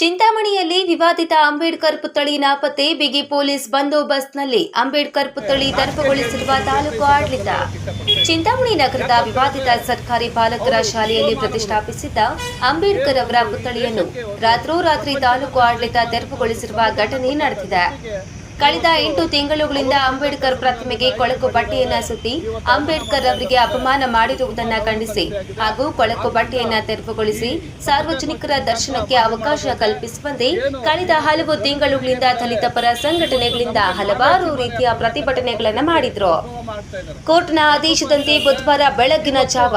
ಚಿಂತಾಮಣಿಯಲ್ಲಿ ವಿವಾದಿತ ಅಂಬೇಡ್ಕರ್ ಪುತ್ಥಳಿ ನಾಪತ್ತೆ, ಬಿಗಿ ಪೊಲೀಸ್ ಬಂದೋಬಸ್ತ್ನಲ್ಲಿ ಅಂಬೇಡ್ಕರ್ ಪುತ್ಥಳಿ ತೆರವುಗೊಳಿಸಿರುವ ತಾಲೂಕು ಆಡಳಿತ. ಚಿಂತಾಮಣಿ ನಗರದ ವಿವಾದಿತ ಸರ್ಕಾರಿ ಬಾಲಕರ ಶಾಲೆಯಲ್ಲಿ ಪ್ರತಿಷ್ಠಾಪಿಸಿದ್ದ ಅಂಬೇಡ್ಕರ್ ಅವರ ಪುತ್ಥಳಿಯನ್ನು ರಾತ್ರೋರಾತ್ರಿ ತಾಲೂಕು ಆಡಳಿತ ತೆರವುಗೊಳಿಸಿರುವ ಘಟನೆ ನಡೆದಿದೆ. ಕಳೆದ ಎಂಟು ತಿಂಗಳುಗಳಿಂದ ಅಂಬೇಡ್ಕರ್ ಪ್ರತಿಮೆಗೆ ಕೊಳಕು ಬಟ್ಟೆಯನ್ನ ಸುತ್ತಿ ಅಂಬೇಡ್ಕರ್ ಅವರಿಗೆ ಅಪಮಾನ ಮಾಡಿರುವುದನ್ನ ಖಂಡಿಸಿ ಹಾಗೂ ಕೊಳಕು ಬಟ್ಟೆಯನ್ನ ತೆರವುಗೊಳಿಸಿ ಸಾರ್ವಜನಿಕರ ದರ್ಶನಕ್ಕೆ ಅವಕಾಶ ಕಲ್ಪಿಸುವಂತೆ ಕಳೆದ ಹಲವು ತಿಂಗಳುಗಳಿಂದ ದಲಿತ ಪರ ಸಂಘಟನೆಗಳಿಂದ ಹಲವಾರು ರೀತಿಯ ಪ್ರತಿಭಟನೆಗಳನ್ನ ಮಾಡಿದ್ರು. ಕೋರ್ಟ್ನ ಆದೇಶದಂತೆ ಬುಧವಾರ ಬೆಳಗ್ಗಿನ ಜಾವ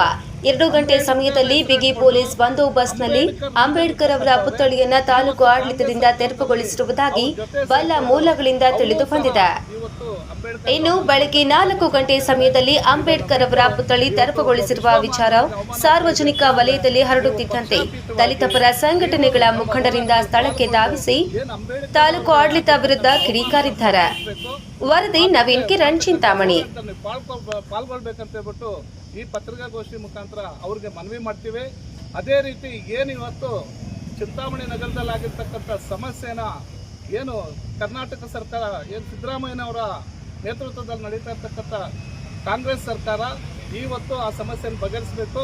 ಎರಡು ಗಂಟೆ ಸಮಯದಲ್ಲಿ ಬಿಗಿ ಪೊಲೀಸ್ ಬಂದೋಬಸ್ತ್ನಲ್ಲಿ ಅಂಬೇಡ್ಕರ್ ಅವರ ಪುತ್ಥಳಿಯನ್ನ ತಾಲೂಕು ಆಡಳಿತದಿಂದ ತೆರವುಗೊಳಿಸಿರುವುದಾಗಿ ಬಲ ಮೂಲಗಳಿಂದ ತಿಳಿದು ಬಂದಿದೆ. ಇನ್ನು ಬೆಳಗ್ಗೆ ನಾಲ್ಕು ಗಂಟೆ ಸಮಯದಲ್ಲಿ ಅಂಬೇಡ್ಕರ್ ಅವರ ಪುತ್ಥಳಿ ತೆರವುಗೊಳಿಸಿರುವ ವಿಚಾರ ಸಾರ್ವಜನಿಕ ವಲಯದಲ್ಲಿ ಹರಡುತ್ತಿದ್ದಂತೆ ದಲಿತ ಪರ ಸಂಘಟನೆಗಳ ಮುಖಂಡರಿಂದ ಸ್ಥಳಕ್ಕೆ ಧಾವಿಸಿ ತಾಲೂಕು ಆಡಳಿತ ವಿರುದ್ಧ ಕಿಡಿಕಾರಿದ್ದಾರೆ. ವರದಿ ನವೀನ್ ಕಿರಣ್ ಚಿಂತಾಮಣಿ. ಈ ಪತ್ರಿಕಾಗೋಷ್ಠಿ ಮುಖಾಂತರ ಅವ್ರಿಗೆ ಮನವಿ ಮಾಡ್ತೀವಿ. ಅದೇ ರೀತಿ ಏನು ಇವತ್ತು ಚಿಂತಾಮಣಿ ನಗರದಲ್ಲಾಗಿರ್ತಕ್ಕಂಥ ಸಮಸ್ಯೆನ ಏನು ಕರ್ನಾಟಕ ಸರ್ಕಾರ, ಏನು ಸಿದ್ದರಾಮಯ್ಯನವರ ನೇತೃತ್ವದಲ್ಲಿ ನಡೀತಾ ಇರ್ತಕ್ಕಂಥ ಕಾಂಗ್ರೆಸ್ ಸರ್ಕಾರ ಇವತ್ತು ಆ ಸಮಸ್ಯೆಯನ್ನು ಬಗೆಹರಿಸಬೇಕು.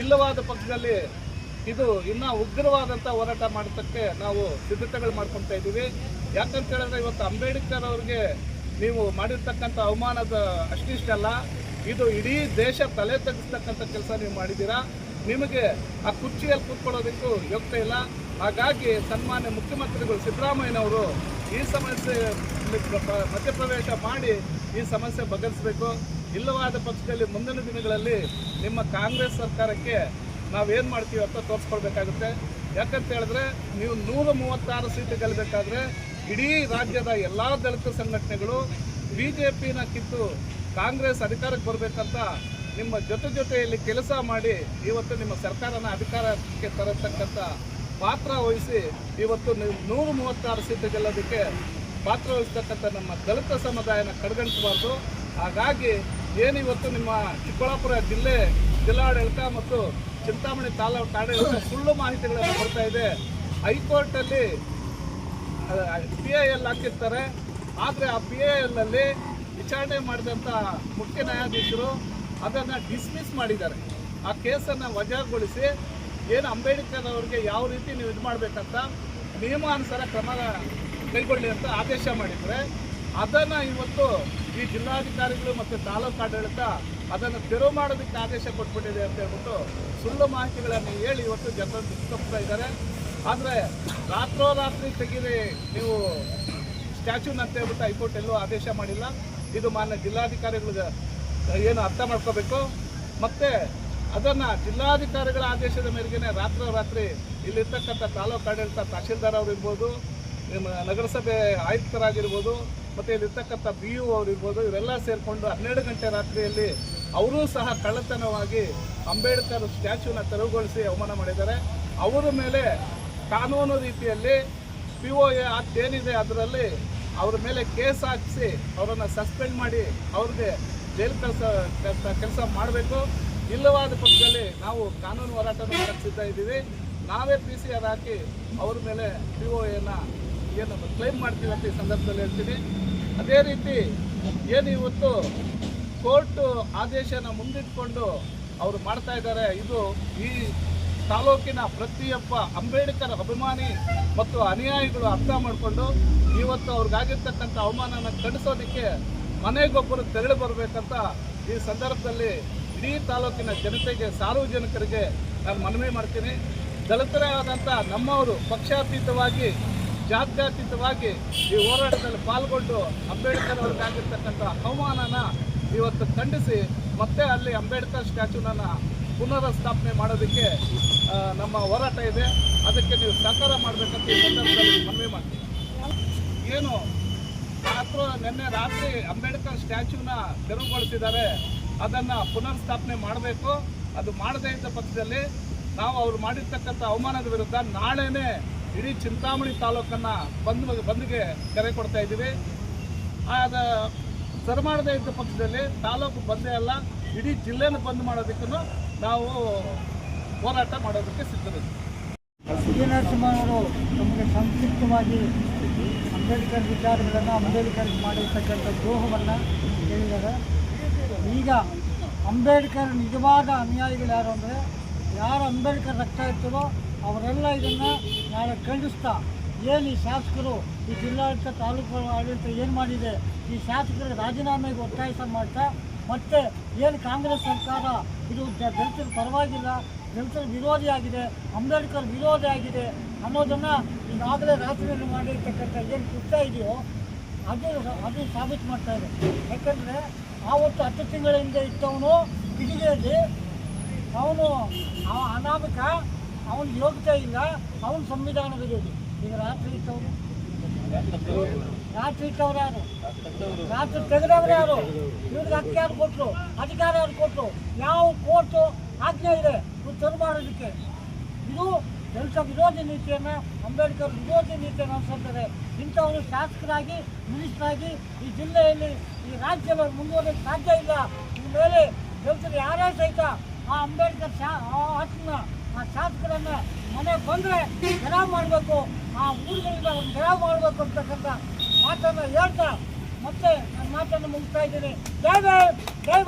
ಇಲ್ಲವಾದ ಪಕ್ಷದಲ್ಲಿ ಇದು ಇನ್ನೂ ಉಗ್ರವಾದಂಥ ಹೋರಾಟ ಮಾಡೋದಕ್ಕೆ ನಾವು ಸಿದ್ಧತೆಗಳು ಮಾಡ್ಕೊತಾ ಇದ್ದೀವಿ. ಯಾಕಂತ ಹೇಳಿದ್ರೆ ಇವತ್ತು ಅಂಬೇಡ್ಕರ್ ಅವ್ರಿಗೆ ನೀವು ಮಾಡಿರ್ತಕ್ಕಂಥ ಅವಮಾನದ ಅಷ್ಟಿಷ್ಟಲ್ಲ. ಇದು ಇಡೀ ದೇಶ ತಲೆ ತಗ್ಗಿಸ್ತಕ್ಕಂಥ ಕೆಲಸ ನೀವು ಮಾಡಿದ್ದೀರಾ? ನಿಮಗೆ ಆ ಕುರ್ಚಿಯಲ್ಲಿ ಕೂತ್ಕೊಳ್ಳೋದಕ್ಕೂ ಯೋಗ್ಯ ಇಲ್ಲ. ಹಾಗಾಗಿ ಸನ್ಮಾನ್ಯ ಮುಖ್ಯಮಂತ್ರಿಗಳು ಸಿದ್ದರಾಮಯ್ಯನವರು ಈ ಸಮಸ್ಯೆ ಪ್ರ- ಮಧ್ಯಪ್ರವೇಶ ಮಾಡಿ ಈ ಸಮಸ್ಯೆ ಬಗೆಹರಿಸಬೇಕು. ಇಲ್ಲವಾದ ಪಕ್ಷದಲ್ಲಿ ಮುಂದಿನ ದಿನಗಳಲ್ಲಿ ನಿಮ್ಮ ಕಾಂಗ್ರೆಸ್ ಸರ್ಕಾರಕ್ಕೆ ನಾವೇನು ಮಾಡ್ತೀವಿ ಅಂತ ತೋರಿಸ್ಕೊಳ್ಬೇಕಾಗುತ್ತೆ. ಯಾಕಂತ ಹೇಳಿದ್ರೆ ನೀವು ನೂರ ಮೂವತ್ತಾರು ಸೀಟು ಗೆಲ್ಲಬೇಕಾದ್ರೆ ಇಡೀ ರಾಜ್ಯದ ಎಲ್ಲ ದಲಿತ ಸಂಘಟನೆಗಳು ಬಿ ಜೆ ಪಿನ ಕಿತ್ತು ಕಾಂಗ್ರೆಸ್ ಅಧಿಕಾರಕ್ಕೆ ಬರಬೇಕಂತ ನಿಮ್ಮ ಜೊತೆ ಜೊತೆಯಲ್ಲಿ ಕೆಲಸ ಮಾಡಿ ಇವತ್ತು ನಿಮ್ಮ ಸರ್ಕಾರನ ಅಧಿಕಾರಕ್ಕೆ ತರತಕ್ಕಂಥ ಪಾತ್ರ ವಹಿಸಿ ಇವತ್ತು ನೂರ ಮೂವತ್ತಾರು ಸೀಟು ಗೆಲ್ಲೋದಕ್ಕೆ ಪಾತ್ರ ವಹಿಸ್ತಕ್ಕಂಥ ನಮ್ಮ ದಲಿತ ಸಮುದಾಯನ ಕಡೆಗಣಿಸಬಾರ್ದು ಹಾಗಾಗಿ ಏನಿವತ್ತು ನಿಮ್ಮ ಚಿಕ್ಕಬಳ್ಳಾಪುರ ಜಿಲ್ಲೆ ಜಿಲ್ಲಾಡಳಿತ ಮತ್ತು ಚಿಂತಾಮಣಿ ತಾಲೂಕು ಆಡಳಿತ ಸುಳ್ಳು ಮಾಹಿತಿಗಳನ್ನು ಕೊಡ್ತಾ ಇದೆ. ಹೈಕೋರ್ಟಲ್ಲಿ ಪಿ ಐ ಎಲ್ ಹಾಕಿರ್ತಾರೆ. ಆದರೆ ಆ ಪಿ ಐ ಎಲ್ನಲ್ಲಿ ವಿಚಾರಣೆ ಮಾಡಿದಂಥ ಮುಖ್ಯ ನ್ಯಾಯಾಧೀಶರು ಅದನ್ನು ಡಿಸ್ಮಿಸ್ ಮಾಡಿದ್ದಾರೆ. ಆ ಕೇಸನ್ನು ವಜಾಗೊಳಿಸಿ ಏನು ಅಂಬೇಡ್ಕರ್ ಅವರಿಗೆ ಯಾವ ರೀತಿ ನೀವು ಇದು ಮಾಡಬೇಕಂತ ನಿಯಮಾನುಸಾರ ಕ್ರಮ ಕೈಗೊಳ್ಳಿ ಅಂತ ಆದೇಶ ಮಾಡಿದರೆ ಅದನ್ನು ಇವತ್ತು ಈ ಜಿಲ್ಲಾಧಿಕಾರಿಗಳು ಮತ್ತು ತಾಲೂಕು ಆಡಳಿತ ಅದನ್ನು ತೆರವು ಮಾಡೋದಕ್ಕೆ ಆದೇಶ ಕೊಟ್ಬಿಟ್ಟಿದೆ ಅಂತ ಹೇಳ್ಬಿಟ್ಟು ಸುಳ್ಳು ಮಾಹಿತಿಗಳನ್ನು ಹೇಳಿ ಇವತ್ತು ಜನರನ್ನು ದುಃಖಿಸ್ತಾ ಇದ್ದಾರೆ. ಆದರೆ ರಾತ್ರೋರಾತ್ರಿ ತೆಗೀರಿ ನೀವು ಸ್ಟ್ಯಾಚ್ಯೂನ್ ಅಂತ ಹೇಳ್ಬಿಟ್ಟು ಹೈಕೋರ್ಟ್ ಎಲ್ಲೂ ಆದೇಶ ಮಾಡಿಲ್ಲ. ಇದು ಮಾನ್ಯ ಜಿಲ್ಲಾಧಿಕಾರಿಗಳಿಗೆ ಏನು ಅರ್ಥ ಮಾಡ್ಕೋಬೇಕು? ಮತ್ತು ಅದನ್ನು ಜಿಲ್ಲಾಧಿಕಾರಿಗಳ ಆದೇಶದ ಮೇರೆಗೆ ರಾತ್ರೋರಾತ್ರಿ ಇಲ್ಲಿರ್ತಕ್ಕಂಥ ತಾಲೂಕು ಆಡಳಿತ ತಹಶೀಲ್ದಾರ್ ಅವರಿರ್ಬೋದು ನಿಮ್ಮ ನಗರಸಭೆ ಆಯುಕ್ತರಾಗಿರ್ಬೋದು, ಮತ್ತು ಇಲ್ಲಿರ್ತಕ್ಕಂಥ ಬಿ ಯು ಅವರಿರ್ಬೋದು ಇವರೆಲ್ಲ ಸೇರಿಕೊಂಡು ಹನ್ನೆರಡು ಗಂಟೆ ರಾತ್ರಿಯಲ್ಲಿ ಅವರೂ ಸಹ ಕಳ್ಳತನವಾಗಿ ಅಂಬೇಡ್ಕರ್ ಸ್ಟ್ಯಾಚ್ಯೂನ ತೆರವುಗೊಳಿಸಿ ಅವಮಾನ ಮಾಡಿದ್ದಾರೆ. ಅವರ ಮೇಲೆ ಕಾನೂನು ರೀತಿಯಲ್ಲಿ ಪಿ ಓ ಎ ಏನಿದೆ ಅದರಲ್ಲಿ ಅವ್ರ ಮೇಲೆ ಕೇಸ್ ಹಾಕಿಸಿ ಅವರನ್ನು ಸಸ್ಪೆಂಡ್ ಮಾಡಿ ಅವ್ರಿಗೆ ಜೈಲು ಕೆಲಸ ಕೆಲಸ ಮಾಡಬೇಕು. ಇಲ್ಲವಾದ ಪಕ್ಷದಲ್ಲಿ ನಾವು ಕಾನೂನು ಹೋರಾಟ ಮಾಡಕ್ಕೆ ಇದ್ದೀವಿ. ನಾವೇ ಪಿ ಸಿ ಆರ್ ಹಾಕಿ ಅವ್ರ ಮೇಲೆ ಪಿ ಒ ಎನ ಏನು ಕ್ಲೈಮ್ ಮಾಡ್ತೀವಿ ಅಂತ ಈ ಸಂದರ್ಭದಲ್ಲಿ ಹೇಳ್ತೀನಿ. ಅದೇ ರೀತಿ ಏನು ಇವತ್ತು ಕೋರ್ಟು ಆದೇಶನ ಮುಂದಿಟ್ಕೊಂಡು ಅವರು ಮಾಡ್ತಾ ಇದ್ದಾರೆ, ಇದು ಈ ತಾಲೂಕಿನ ಪ್ರತಿಯೊಬ್ಬ ಅಂಬೇಡ್ಕರ್ ಅಭಿಮಾನಿ ಮತ್ತು ಅನುಯಾಯಿಗಳು ಅರ್ಥ ಮಾಡಿಕೊಂಡು ಇವತ್ತು ಅವ್ರಿಗಾಗಿರ್ತಕ್ಕಂಥ ಅವಮಾನನ ಖಂಡಿಸೋದಕ್ಕೆ ಮನೆಗೊಬ್ಬರು ತೆರಳಿ ಬರಬೇಕಂತ ಈ ಸಂದರ್ಭದಲ್ಲಿ ಇಡೀ ತಾಲೂಕಿನ ಜನತೆಗೆ, ಸಾರ್ವಜನಿಕರಿಗೆ ನಾನು ಮನವಿ ಮಾಡ್ತೀನಿ. ದಲಿತರೇ ಆದಂಥ ನಮ್ಮವರು ಪಕ್ಷಾತೀತವಾಗಿ, ಜಾತ್ಯಾತೀತವಾಗಿ ಈ ಹೋರಾಟದಲ್ಲಿ ಪಾಲ್ಗೊಂಡು ಅಂಬೇಡ್ಕರ್ ಅವ್ರಿಗಾಗಿರ್ತಕ್ಕಂಥ ಅವಮಾನನ ಇವತ್ತು ಖಂಡಿಸಿ ಮತ್ತೆ ಅಲ್ಲಿ ಅಂಬೇಡ್ಕರ್ ಸ್ಟ್ಯಾಚ್ಯೂನನ್ನು ಪುನರ್ ಸ್ಥಾಪನೆ ಮಾಡೋದಕ್ಕೆ ನಮ್ಮ ಹೋರಾಟ ಇದೆ. ಅದಕ್ಕೆ ನೀವು ಸಹಕಾರ ಮಾಡಬೇಕಂತ ಈ ಸಂದರ್ಭದಲ್ಲಿ ಮನವಿ ಮಾಡ್ತೀನಿ. ಏನು ರಾತ್ರ ನಿನ್ನೆ ರಾತ್ರಿ ಅಂಬೇಡ್ಕರ್ ಸ್ಟ್ಯಾಚ್ಯೂನ ತೆರವುಗೊಳಿಸಿದ್ದಾರೆ. ಅದನ್ನು ಪುನರ್ ಸ್ಥಾಪನೆ ಮಾಡಬೇಕು. ಅದು ಮಾಡದೇ ಇದ್ದ ಪಕ್ಷದಲ್ಲಿ ನಾವು ಅವ್ರು ಮಾಡಿರ್ತಕ್ಕಂಥ ಅವಮಾನದ ವಿರುದ್ಧ ನಾಳೆನೇ ಇಡೀ ಚಿಂತಾಮಣಿ ತಾಲೂಕನ್ನು ಬಂದ್, ಬಂದ್ಗೆ ಕರೆ ಕೊಡ್ತಾ ಇದ್ದೀವಿ. ಅದ ಸರಿ ಮಾಡದೇ ಇದ್ದ ಪಕ್ಷದಲ್ಲಿ ತಾಲೂಕು ಬಂದೇ ಅಲ್ಲ, ಇಡೀ ಜಿಲ್ಲೆನ ಬಂದ್ ಮಾಡೋದಕ್ಕೂ ನಾವು ಹೋರಾಟ ಮಾಡೋದಕ್ಕೆ ಸಿದ್ಧರಿದ್ದೀವಿ. ಸಿ ನರಸಿಂಹವರು ನಮಗೆ ಸಂಕ್ಷಿಪ್ತವಾಗಿ ಅಂಬೇಡ್ಕರ್ ವಿಚಾರಗಳನ್ನು ಅಂಬೇಡ್ಕರ್ ಮಾಡಿರ್ತಕ್ಕಂಥ ದ್ರೋಹವನ್ನು ಹೇಳಿದ್ದಾರೆ. ಈಗ ಅಂಬೇಡ್ಕರ್ ನಿಜವಾದ ಅನುಯಾಯಿಗಳು ಯಾರು ಅಂದರೆ, ಯಾರು ಅಂಬೇಡ್ಕರ್ ರಕ್ತ ಇರ್ತಾರೋ ಅವರೆಲ್ಲ ಇದನ್ನು ನಾಳೆ ಖಂಡಿಸ್ತಾ ಏನು ಈ ಶಾಸಕರು, ಈ ಜಿಲ್ಲಾಡಳಿತ ತಾಲೂಕು ಆಡಳಿತ ಏನು ಮಾಡಿದೆ, ಈ ಶಾಸಕರಿಗೆ ರಾಜೀನಾಮೆಗೆ ಒತ್ತಾಯಿಸ ಮಾಡ್ತಾ ಮತ್ತೆ ಏನು ಕಾಂಗ್ರೆಸ್ ಸರ್ಕಾರ ಇದು ದಲಿತರ ಪರವಾಗಿಲ್ಲ, ದಲಿತರ ವಿರೋಧಿಯಾಗಿದೆ ಅಂಬೇಡ್ಕರ್ ವಿರೋಧಿ ಆಗಿದೆ ಅನ್ನೋದನ್ನು ಈಗಾಗಲೇ ರಾತ್ರಿಯಲ್ಲಿ ಮಾಡಿರ್ತಕ್ಕಂಥ ಏನು ಕೃತ್ಯ ಇದೆಯೋ ಅದು ಅದು ಸಾಬೀತು ಮಾಡ್ತಾ ಇದೆ. ಯಾಕಂದರೆ ಆವತ್ತು ಹತ್ತು ತಿಂಗಳ ಹಿಂದೆ ಇದ್ದವನು ಕಿಡಿಗೆಯಲ್ಲಿ ಅವನು ಅವ ಅನಾಮಿಕ, ಅವನ ಯೋಗ್ಯತೆ ಇಲ್ಲ, ಅವನ ಸಂವಿಧಾನ ವಿರೋಧಿ. ಈಗ ರಾತ್ರಿ ಇಟ್ಟವರು ರಾತ್ರಿ ಇಟ್ಟವ್ರು ಯಾರು? ರಾತ್ರಿ ತೆಗೆದವ್ರು ಯಾರು? ಇವ್ರಿಗೆ ಹಕ್ಕಿ ಯಾರು ಕೊಟ್ಟರು ಅಧಿಕಾರ ಯಾರು ಕೊಟ್ಟರು ಯಾವ ಕೋರ್ಟು ಆಜ್ಞೆ ಇದೆ? ಇವ್ರು ತೆರವು ಮಾಡೋದಕ್ಕೆ ಇದು ಕೆಲಸ ವಿರೋಧಿ ನೀತಿಯನ್ನು, ಅಂಬೇಡ್ಕರ್ ವಿರೋಧಿ ನೀತಿಯನ್ನು ಅನುಸರಿಸ್ತಾರೆ ಇಂಥವರು ಶಾಸಕರಾಗಿ, ಮಿನಿಸ್ಟರಾಗಿ ಈ ಜಿಲ್ಲೆಯಲ್ಲಿ, ಈ ರಾಜ್ಯದಲ್ಲಿ ಮುಂದುವರಿಯಕ್ಕೆ ಸಾಧ್ಯ ಇಲ್ಲ. ಈ ಮೇಲೆ ದಲಿತರು ಯಾರೇ ಸಹಿತ ಆ ಅಂಬೇಡ್ಕರ್ ಶಾ, ಆ ಆತನ ಆ ಶಾಸಕರನ್ನು ಮನೆಗೆ ಬಂದರೆ ಗೆರಾವ್ ಮಾಡಬೇಕು. ಆ ಊರುಗಳಿಂದ ಅವ್ರನ್ನ ಗೆರಾವ್ ಮಾಡಬೇಕು ಅಂತಕ್ಕಂಥ ಮಾತನ್ನು ಹೇಳ್ತಾ ಮತ್ತೆ ನನ್ನ ಮಾತನ್ನು ಮುಗಿಸ್ತಾ ಇದ್ದೀನಿ. ಜೈ ಜೈ ಜೈ